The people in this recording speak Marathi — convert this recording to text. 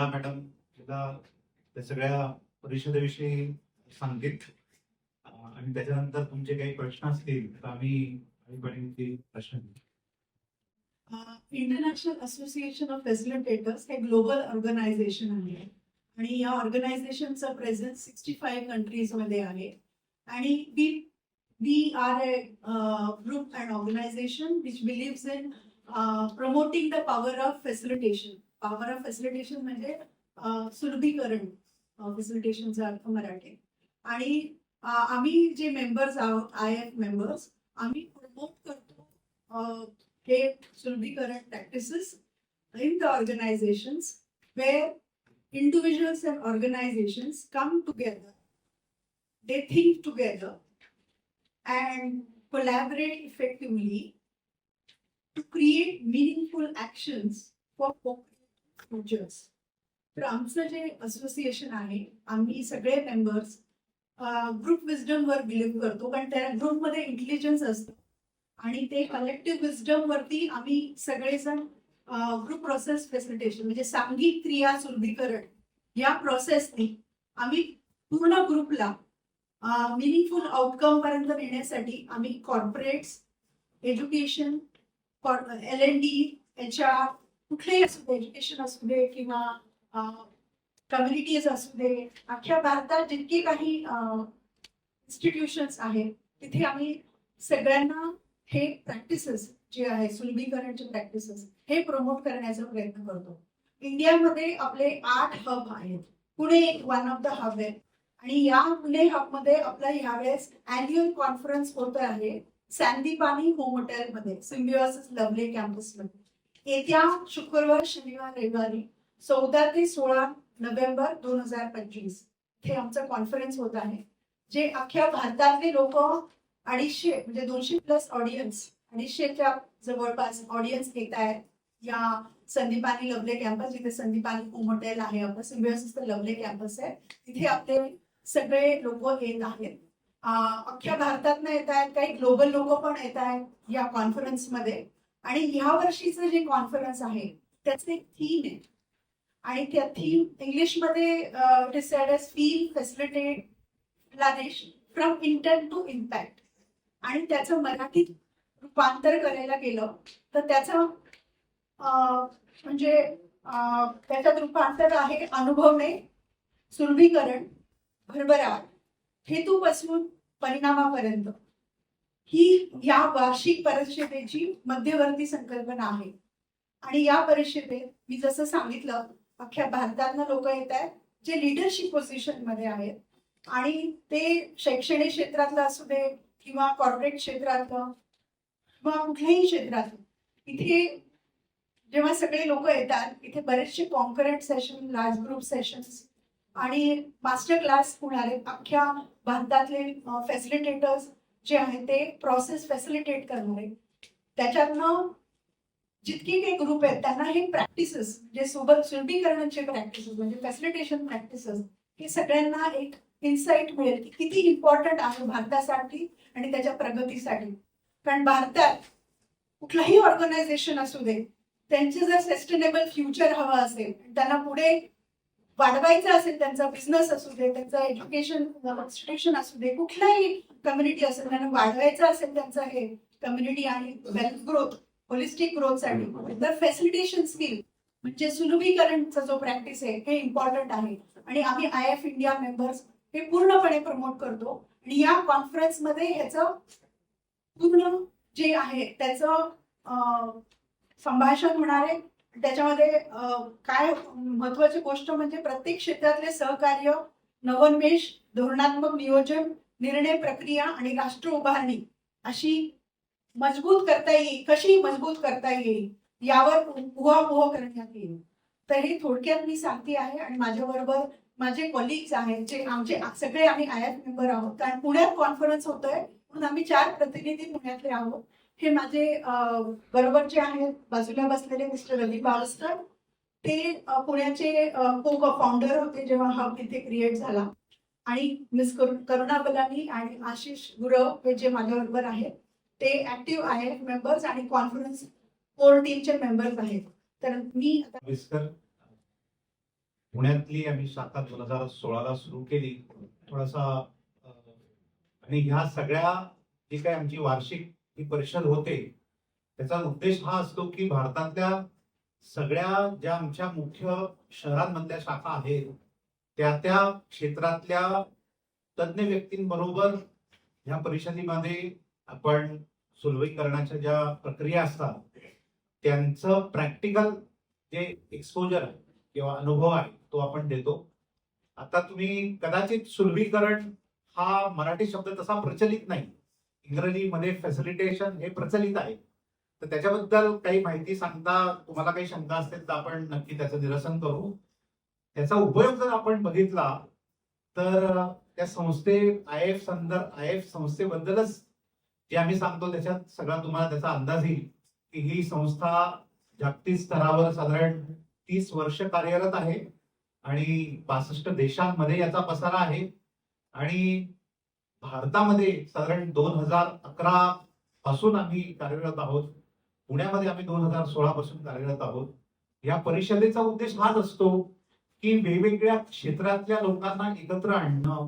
वृंदा मॅडम एकदा त्या सगळ्या परिषदेविषयी सांगित आणि त्याच्यानंतर तुमचे काही प्रश्न असतील तर आम्ही प्रश्न इंटरनॅशनल असोसिएशन ऑफ फॅसिलिटेटर्स हे ग्लोबल ऑर्गनायझेशन आहे. आणि या ऑर्गनायझेशनचा प्रेझेन्स सिक्स्टी फाईव्ह कंट्रीजमध्ये आहे. आणि we we are a group and organisation which believes in promoting the power of facilitation power of facilitation म्हणजे सुलभीकरण फेसिलिटेशनचा अर्थ मराठी. आणि आम्ही जे मेंबर्स आहोत आय एफ मेंबर्स आम्ही प्रमोट करतो हे सुलभीकरण practices in the organisation where individuals and organisation come together they think together and collaborate effectively to create meaningful actions for futures. तर आमचं जे असोसिएशन आहे आम्ही सगळे मेंबर्स ग्रुप विजडम वर बिलीव्ह करतो कारण त्या ग्रुपमध्ये इंटेलिजन्स असतं आणि ते कलेक्टिव्ह विजडम वरती आम्ही सगळेजण ग्रुप प्रोसेस फॅसिलिटेशन म्हणजे सांघिक क्रिया सुलभीकरण या प्रोसेसनी आम्ही पूर्ण ग्रुपला मिनिंगफुल आउटकम पर्यंत नेण्यासाठी आम्ही corporates education L N D H R कुठलेही असू दे एज्युकेशन असू दे किंवा कम्युनिटीज असू दे अख्ख्या भारतात जितकी काही इन्स्टिट्यूशन्स आहेत तिथे आम्ही सगळ्यांना हे प्रॅक्टिसेस जे आहे सुलभीकरणचे प्रॅक्टिसेस हे प्रमोट करण्याचा प्रयत्न करतो. इंडियामध्ये आपले आठ हब आहेत. पुणे एक वन ऑफ द हब आहे आणि या पुणे हबमध्ये आपला यावेळेस अॅन्युअल कॉन्फरन्स होत आहे सॅन्दीपानी होम हॉटेलमध्ये सिम्बिओसिस लवले कॅम्पसमध्ये येत्या शुक्रवार शनिवार रविवारी चौदा ते सोळा नोव्हेंबर दोन हजार पंचवीस हे आमचं कॉन्फरन्स होत आहे जे अख्ख्या भारतातले लोक अडीचशे म्हणजे दोनशे प्लस ऑडियन्स अडीचशेच्या जवळपास ऑडियन्स येत आहेत. या संदीपानी लवले कॅम्पस जिथे संदीपानी होम हॉटेल आहे आपलं सिम्बियोसिस लवले कॅम्पस आहे. तिथे आपले सगळे लोक येत आहेत. अख्ख्या भारतात येत आहेत काही ग्लोबल लोक पण येत आहेत या कॉन्फरन्समध्ये आणि ह्या वर्षीचं जे कॉन्फरन्स आहे त्याचे थीम आहे. आणि त्या थीम इंग्लिशमध्ये it as feel facilitate from intent to impact आणि त्याचं मराठीत रूपांतर करायला गेलं तर त्याचं म्हणजे त्याच्यात रूपांतर आहे अनुभवणे सुलभीकरण भरभराट हेतूपासून परिणामापर्यंत. ही या वार्षिक परिषदेची मध्यवर्ती संकल्पना आहे. आणि या परिषदेत मी जसं सांगितलं अख्ख्या भारतातनं लोक येत आहेत जे लिडरशिप पोझिशनमध्ये आहेत. आणि ते शैक्षणिक क्षेत्रातलं असू दे किंवा कॉर्पोरेट क्षेत्रातलं किंवा कुठल्याही क्षेत्रातलं इथे जेव्हा सगळे लोक येतात इथे बरेचसे concurrent session large group sessions आणि मास्टर क्लास होणारे अख्ख्या भारतातले फॅसिलिटेटर्स जे आहे ते प्रोसेस फॅसिलिटेट करणारे. त्याच्यातनं जितकी काही ग्रुप आहेत त्यांना हे प्रॅक्टिसेस जे सोबत सुलभीकरणाचे प्रॅक्टिसेस म्हणजे फॅसिलिटेशन प्रॅक्टिसेस हे सगळ्यांना एक इन्साइट मिळेल की किती इम्पॉर्टंट आहे भारतासाठी आणि त्याच्या प्रगतीसाठी. कारण भारतात कुठलाही ऑर्गनायझेशन असू दे त्यांचे जर सस्टेनेबल फ्युचर हवं असेल त्यांना पुढे वाढवायचं असेल त्यांचा बिझनेस असू दे त्यांचं एज्युकेशन इन्स्टिट्यूशन असू दे कुठलाही कम्युनिटी असेल त्यांना वाढवायचं असेल त्यांचं हे कम्युनिटी आणि वेल्थ ग्रोथ होलिस्टिक ग्रोथसाठी तर फॅसिलिटेशन स्किल म्हणजे सुलभीकरणचा जो प्रॅक्टिस आहे हे इम्पॉर्टंट आहे. आणि आम्ही आय एफ इंडिया मेंबर्स हे पूर्णपणे प्रमोट करतो. आणि या कॉन्फरन्समध्ये ह्याचं पूर्ण जे आहे त्याचं संभाषण होणार आहे. त्याच्यामध्ये काय महत्वाची गोष्ट म्हणजे प्रत्येक क्षेत्रातले सहकार्य नवोन्मेष धोरणात्मक नियोजन निर्णय प्रक्रिया आणि राष्ट्र उभारणी अशी मजबूत करता येईल कशी मजबूत करता येईल यावर उहापोह करण्यात येईल. तर हे थोडक्यात मी सांगते आहे आणि माझ्याबरोबर माझे कॉलिग्स आहेत जे आमचे सगळे आम्ही आय एफ मेंबर आहोत. कारण पुण्यात कॉन्फरन्स होतोय म्हणून आम्ही चार प्रतिनिधी पुण्यातले आहोत. हे माझे बरोबरचे बरोबर जे आहेत बाजूला बसलेले मिस्टर रवी बाळस्कर ते पुण्याचे को फाउंडर होते जेव्हा हब इथे क्रिएट झाला. आणि मिस करुणा बलानी आणि आशिष गुरव हे जे माझ्याबरोबर आहेत ते ऍक्टिव्ह आहे मेंबर्स आणि कॉन्फरन्स कोर टीमचे मेंबर्स आहेत. तर मी आता पुण्यातली आम्ही शाखा दोन हजार सोळाला सुरू केली. थोडासा आणि ह्या सगळ्या जी काही आमची वार्षिक ही परिषद होते. त्याचा उद्देश हा असतो की भारतातल्या सगळ्या ज्या आमच्या मुख्य शहरांमधल्या शाखा आहेत त्या त्या क्षेत्रातल्या तज्ज्ञ व्यक्तींबरोबर ह्या परिषदेमध्ये आपण सुलभीकरणाच्या ज्या प्रक्रिया असतात त्यांचं प्रॅक्टिकल जे एक्सपोजर आहे किंवा अनुभव आहे तो आपण देतो. आता तुम्ही कदाचित सुलभीकरण हा मराठी शब्द तसा प्रचलित नाही. इंग्रजीमध्ये फॅसिलिटेशन हे प्रचलित आहे. तर त्याच्याबद्दल काही माहिती सांगता तुम्हाला काही शंका असतील तर आपण नक्की त्याचं निरसन करू. त्याचा उपयोग जर आपण बघितला तर त्या संस्थे आय एफ संदर्भ आय एफ संस्थेबद्दलच जे आम्ही सांगतो त्याच्यात सगळा तुम्हाला त्याचा अंदाज येईल की ही संस्था जागतिक स्तरावर साधारण तीस वर्ष कार्यरत आहे आणि बासष्ट देशांमध्ये याचा पसारा आहे. आणि भारतामध्ये साधारण दोन हजार अकरा पासून आम्ही कार्यरत आहोत. पुण्यामध्ये आम्ही दोन हजार सोळा पासून कार्यरत आहोत. या परिषदेचा उद्देश हाच असतो की वेगवेगळ्या क्षेत्रातल्या लोकांना एकत्र आणणं